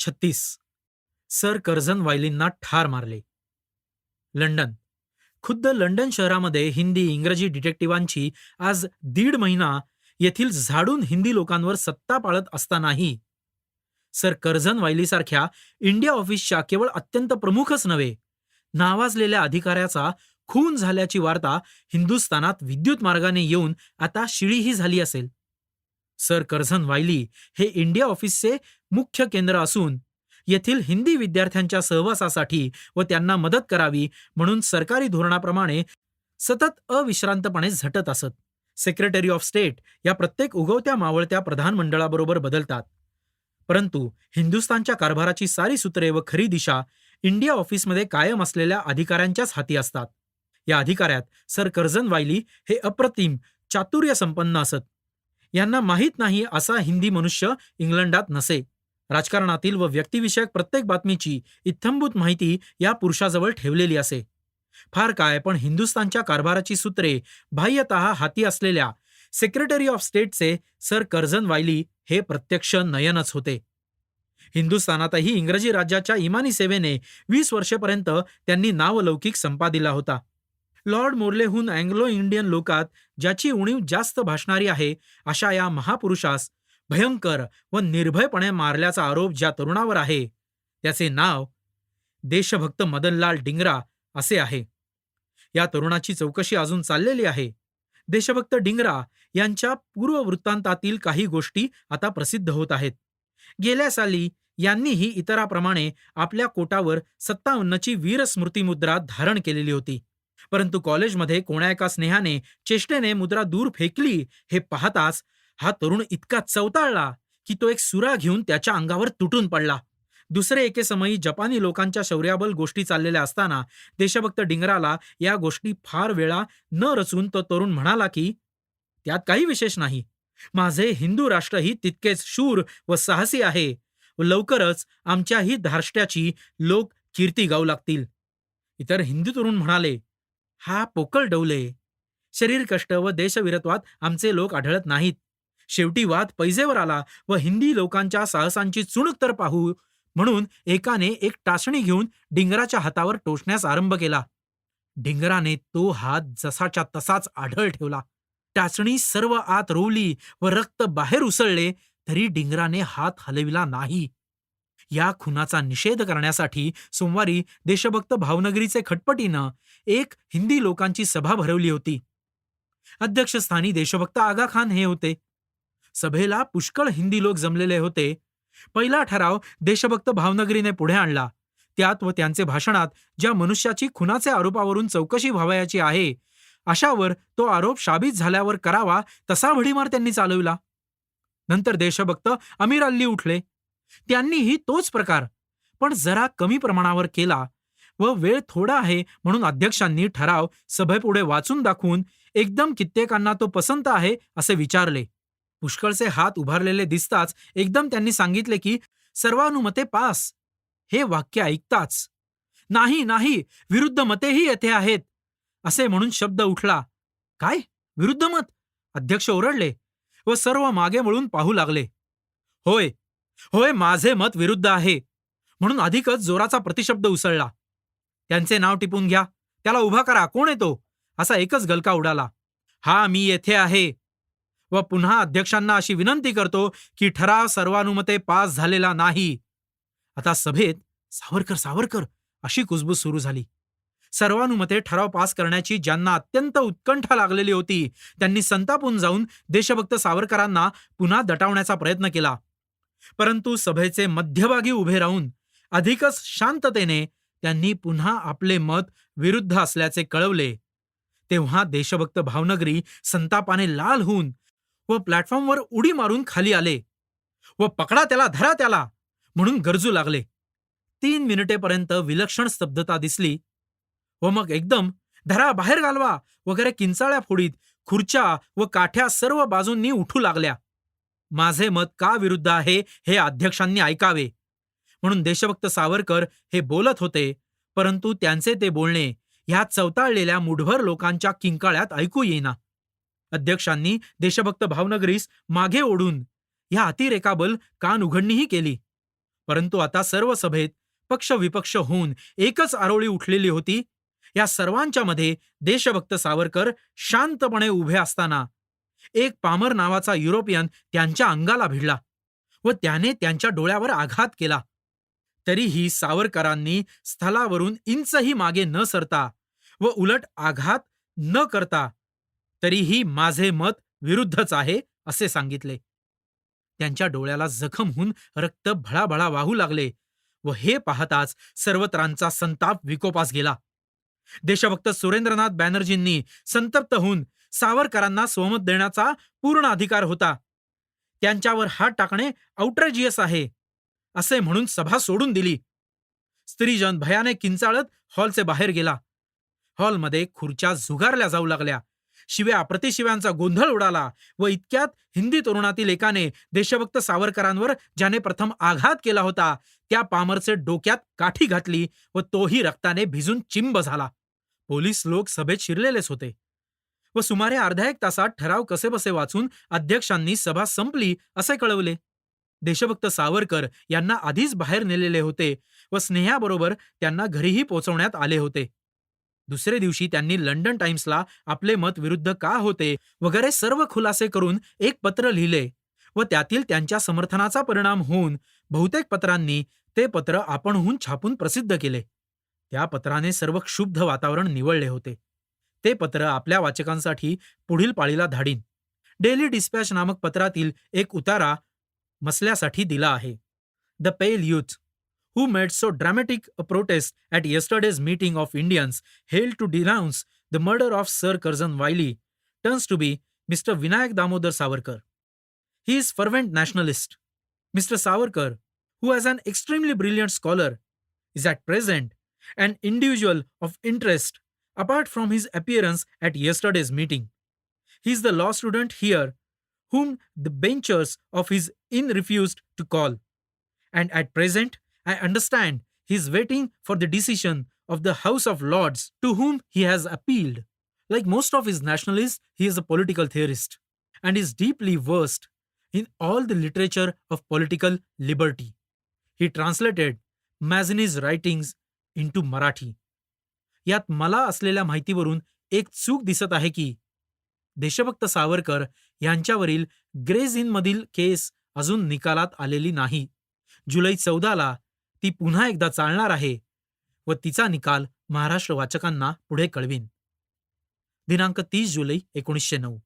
छत्तीस. Sir Curzon वायलींना ठार मारले. लंडन. खुद्द लंडन शहरामध्ये हिंदी इंग्रजी डिटेक्टिवांची आज दीड महिना येथील झाडून हिंदी लोकांवर सत्ता पाळत असतानाही सर कर्झन वायलीसारख्या इंडिया ऑफिसच्या केवळ अत्यंत प्रमुखच नव्हे नावाजलेल्या अधिकाऱ्याचा खून झाल्याची वार्ता हिंदुस्थानात विद्युत मार्गाने येऊन आता शिळीही झाली असेल. सर कर्झन वायली हे इंडिया ऑफिसचे मुख्य केंद्र असून येथील हिंदी विद्यार्थ्यांच्या सहवासासाठी व त्यांना मदत करावी म्हणून सरकारी धोरणाप्रमाणे सतत अविश्रांतपणे झटत असत. सेक्रेटरी ऑफ स्टेट या प्रत्येक उगवत्या मावळत्या प्रधानमंडळाबरोबर बदलतात. परंतु हिंदुस्थानच्या कारभाराची सारी सूत्रे व खरी दिशा इंडिया ऑफिसमध्ये कायम असलेल्या अधिकाऱ्यांच्याच हाती असतात. या अधिकाऱ्यात सर कर्झन वायली हे अप्रतिम चातुर्य संपन्न असत. यांना माहीत नाही असा हिंदी मनुष्य इंग्लंडात नसे. राजकारणातील व व्यक्तिविषयक प्रत्येक बातमीची इत्थंभूत माहिती या पुरुषाजवळ ठेवलेली असे. फार काय पण हिंदुस्थानच्या कारभाराची सूत्रे बाह्यतः हाती असलेल्या सेक्रेटरी ऑफ स्टेटचे सर कर्झन वायली हे प्रत्यक्ष नयनच होते. हिंदुस्थानातही इंग्रजी राज्याच्या इमानी सेवेने वीस वर्षेपर्यंत त्यांनी नावलौकिक संपादिला होता. लॉर्ड मोर्लेहून अँग्लो इंडियन लोकात ज्याची उणीव जास्त भासणारी आहे अशा या महापुरुषास भयंकर व निर्भयपणे मारल्याचा आरोप ज्या तरुणावर आहे त्याचे नाव देशभक्त मदनलाल डिंगरा असे आहे. या तरुणाची चौकशी अजून चाललेली आहे. देशभक्त डिंगरा यांच्या पूर्व वृत्तांतातील काही गोष्टी आता प्रसिद्ध होत आहेत. गेल्या साली यांनीही इतराप्रमाणे आपल्या कोटावर सत्तावन्नची वीरस्मृती मुद्रा धारण केलेली होती. परंतु कॉलेजमध्ये कोण्या एका स्नेहाने चेष्टेने मुद्रा दूर फेकली हे पाहताच हा तरुण इतका चवताळला की तो एक सुरा घेऊन त्याच्या अंगावर तुटून पडला. दुसरे एके समयी जपानी लोकांच्या शौर्याबल गोष्टी चाललेल्या असताना देशभक्त डिंगराला या गोष्टी फार वेळा न रचून तो तरुण म्हणाला की त्यात काही विशेष नाही. माझे हिंदू राष्ट्रही तितकेच शूर व साहसी आहे. व लवकरच आमच्याही धार्ष्ट्याची लोक कीर्ती गाऊ लागतील. इतर हिंदू तरुण म्हणाले हा पोकळ डौले. शरीर कष्ट व देशविरत्वात आमचे लोक आढळत नाहीत. शेवटी वाद पैजेवर आला व हिंदी लोकांच्या साहसांची चुणूक तर पाहू म्हणून एकाने एक टाचणी घेऊन डिंगराच्या हातावर टोचण्यास आरंभ केला. डिंगराने तो हात जसाच्या तसाच आढळ ठेवला. टाचणी सर्व आत रोवली व रक्त बाहेर उसळले तरी डिंगराने हात हलविला नाही. या खुनाचा निषेध करण्यासाठी सोमवारी देशभक्त भावनगरीचे खटपटीनं एक हिंदी लोकांची सभा भरवली होती. अध्यक्षस्थानी देशभक्त आगा खान हे होते. सभेला पुष्कळ हिंदी लोक जमलेले होते. पहिला ठराव देशभक्त भावनगरीने पुढे आणला. त्यात व त्यांचे भाषणात ज्या मनुष्याची खुनाचे आरोपावरून चौकशी व्हावयाची आहे अशावर तो आरोप शाबित झाल्यावर करावा तसा भडीमार त्यांनी चालविला. नंतर देशभक्त अमीर अल्ली उठले. त्यांनीही तोच प्रकार. पण जरा कमी प्रमाणावर केला व वेळ थोडा आहे म्हणून अध्यक्षांनी ठराव सभेपुढे वाचून दाखवून एकदम कित्येकांना तो पसंत आहे असे विचारले. पुष्कळचे हात उभारलेले दिसताच एकदम त्यांनी सांगितले की सर्वानुमते पास. हे वाक्य ऐकताच. नाही नाही विरुद्ध मतेही येथे आहेत. असे म्हणून शब्द उठला. काय? विरुद्ध मत? अध्यक्ष ओरडले व सर्व मागे वळून पाहू लागले. होय. होय माझे मत विरुद्ध आहे. म्हणून अधिकच जोराचा प्रतिशब्द उसळला. त्यांचे नाव टिपून घ्या. त्याला उभा करा. कोण येतो असा एकच गलका उडाला. हा मी येथे आहे. व पुन्हा अध्यक्षांना अशी विनंती करतो की ठराव सर्वानुमते पास झालेला नाही. आता सभेत सावरकर सावरकर अशी कुजबूज सुरू झाली. सर्वानुमते ठराव पास करण्याची ज्यांना अत्यंत उत्कंठा लागलेली होती त्यांनी संतापून जाऊन देशभक्त सावरकरांना पुन्हा दटावण्याचा प्रयत्न केला. परंतु सभेचे मध्यभागी उभे राहून अधिकच शांततेने त्यांनी पुन्हा आपले मत विरुद्ध असल्याचे कळवले. तेव्हा देशभक्त भावनगरी संतापाने लाल होऊन व प्लॅटफॉर्मवर उडी मारून खाली आले व पकडा त्याला धरा त्याला म्हणून गरजू लागले. तीन मिनिटेपर्यंत विलक्षण स्तब्धता दिसली व मग एकदम धरा बाहेर घालवा वगैरे किंचाळ्या फोडीत खुर्च्या व काठ्या सर्व बाजूंनी उठू लागल्या. माझे मत का विरुद्ध आहे हे अध्यक्षांनी ऐकावे. म्हणून देशभक्त सावरकर हे बोलत होते परंतु त्यांचे ते बोलणे ह्या चवताळलेल्या मुठभर लोकांच्या किंकाळ्यात ऐकू येईना. अध्यक्षांनी देशभक्त भावनगरीस मागे ओढून ह्या अतिरेकाबल कान उघडणीही केली. परंतु आता सर्व सभेत पक्ष विपक्ष होऊन एकच आरोळी उठलेली होती. या सर्वांच्या मध्ये देशभक्त सावरकर शांतपणे उभे असताना एक पामर नावाचा युरोपियन त्यांच्या अंगाला भिडला व त्याने त्यांच्या डोळ्यावर आघात केला. तरीही सावरकरांनी स्थलावरून इंचही मागे न सरता व उलट आघात न करता तरीही माझे मत विरुद्धच आहे असे सांगितले. त्यांच्या डोळ्याला जखम होऊन रक्त भळाभळा वाहू लागले व हे पाहताच सर्वत्रांचा संताप विकोपास गेला. देशभक्त सुरेंद्रनाथ बॅनर्जींनी संतप्त होऊन सावरकरांना स्वमत देण्याचा पूर्ण अधिकार होता. त्यांच्यावर हात टाकणे आउट्रेजियस आहे असे म्हणून सभा सोडून दिली. स्त्रीजन भयाने किंचाळत हॉलचे बाहेर गेला. हॉलमध्ये खुर्च्या झुगारल्या जाऊ लागल्या. शिव्या प्रतिशिव्यांचा गोंधळ उडाला व इतक्यात हिंदी तरुणातील एकाने देशभक्त सावरकरांवर ज्याने प्रथम आघात केला होता त्या पामरचे डोक्यात काठी घातली व तोही रक्ताने भिजून चिंब झाला. पोलीस लोक सभेत शिरलेलेच होते. व सुमारे अर्ध्या एक तासात ठराव कसेबसे वाचून अध्यक्षांनी सभा संपली असे कळवले. देशभक्त सावरकर यांना आधीच बाहेर नेलेले होते व स्नेहाबरोबर त्यांना घरीही पोहोचवण्यात आले होते. दुसरे दिवशी त्यांनी लंडन टाइम्सला आपले मत विरुद्ध का होते वगैरे सर्व खुलासे करून एक पत्र लिहिले व त्यातील त्यांच्या समर्थनाचा परिणाम होऊन बहुतेक पत्रांनी ते पत्र आपणहून छापून प्रसिद्ध केले. त्या पत्राने सर्व क्षुब्ध वातावरण निवळले होते. ते पत्र आपल्या वाचकांसाठी पुढील पाळीला धाडीन. डेली डिस्पॅच नामक पत्रातील एक उतारा मसल्यासाठी दिला आहे. The pale youth who made so dramatic a protest at yesterday's meeting of Indians held to denounce the murder of sir Curzon Wyllie turns to be mister Vinayak Damodar Savarkar. He is fervent nationalist. Mister Savarkar who has an extremely brilliant scholar is at present and individual of interest apart from his appearance at yesterday's meeting. He is the law student here whom the benchers of his inn refused to call. And at present, I understand he is waiting for the decision of the House of Lords to whom he has appealed. Like most of his nationalists, he is a political theorist and is deeply versed in all the literature of political liberty. He translated Mazzini's writings into Marathi. यात मला असलेल्या माहितीवरून एक चूक दिसत आहे की देशभक्त सावरकर यांच्यावरील ग्रेज इनमधील केस अजून निकालात आलेली नाही. जुलै चौदाला ती पुन्हा एकदा चालणार आहे व तिचा निकाल महाराष्ट्र वाचकांना पुढे कळवीन. दिनांक तीस जुलै एकोणीसशे नऊ.